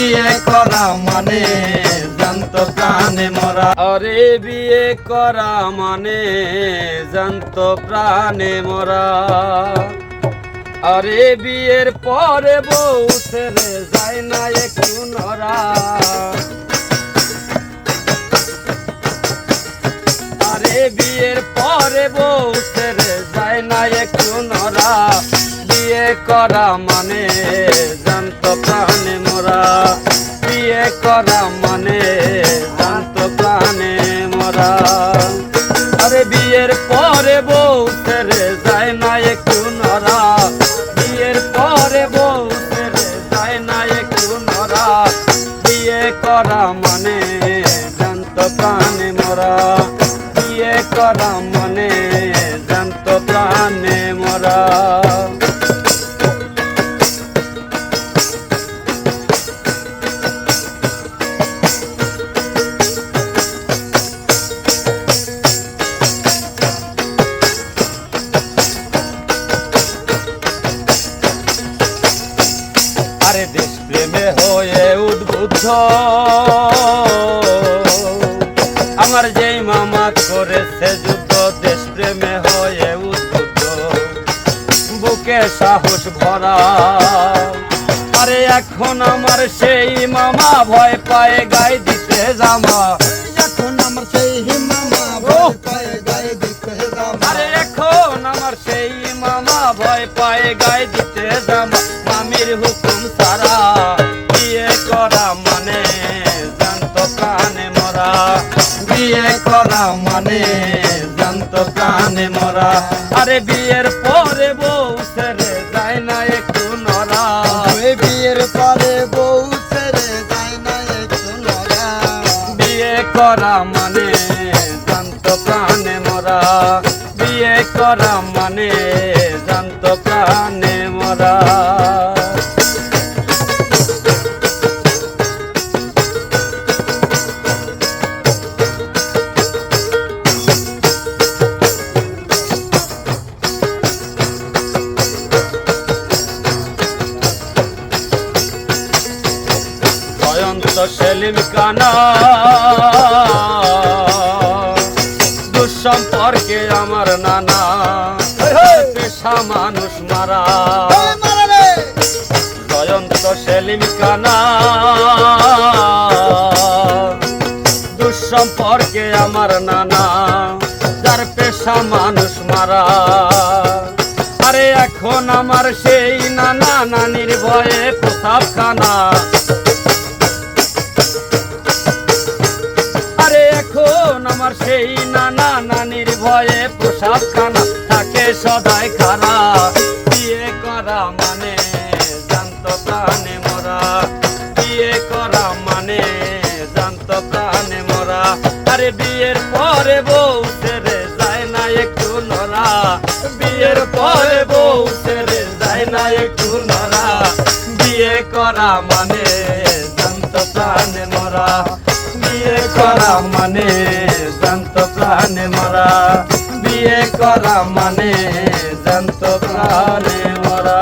বিয়ে করা মানে জানত প্রাণে মরা। আরে বিয়ে করা মানে জানত প্রাণে মরা। আরে বিয়ের পরে বউ ছেড়ে যায় না একটু নরা। আরে বিয়ের পরে বউ করা মানে জানত প্রাণে মরা। বিয়ে করা মানে জানত প্রাণে মরা। আরে বিয়ের পরে বউ ছেড়ে যায় না একটু নরা বিয়ের পরে বউ ছেড়ে যায় না একটু নরা বিয়ে করা মানে জানত প্রাণে মরা। বিয়ে করা মানে আমার যেই মামা করেছে যুদ্ধ দেশ প্রেমে হয়ে উদ্বুদ্ধ। বুকে সাহস ভরা। আরে এখন আমার সেই মামা ভয় পায়, গায়ে দিতে জামা। এখন আমার সেই মামা ভয় এখন আমার সেই মামা ভয় পায়, গায়ে দিতে জামা। মামির হুকুম জানত প্রাণে মরা। আরে বিয়ের পরে বউ ছেড়ে যায় না একটু নরা বিয়ের পরে বউ ছেড়ে যায় না একটু নরা বিয়ে করা মানে জানত প্রাণে মরা। বিয়ে করা মানে জানত প্রাণে মরা। জয়ন্ত সেলিম কানা। দুঃসম্পর্কে আমার নানা। পেশা মানুষ মারা। জয়ন্ত সেলিম কানা। দুঃসম্পর্কে আমার নানা। যার পেশা মানুষ মারা। আরে এখন আমার সেই নানা নানির ভয়ে প্রসাব খানা আমার সেই নানা নানির ভয়ে প্রসাদ খানা থাকে সদাই খারা বিয়ে করা মানে জানত প্রাণে মরা। বিয়ে করা মানে জানত প্রাণে মরা। আরে বিয়ের পরে বউ ছেড়ে যায় না একটু নরা বিয়ের পরে বউ ছেড়ে যায় না একটু নরা বিয়ে করা মানে জানত প্রাণে মরা। বিয়ে করা মানে জন্ত প্রাণে মরা। বিয়ে করা মানে জন্ত প্রাণে মরা।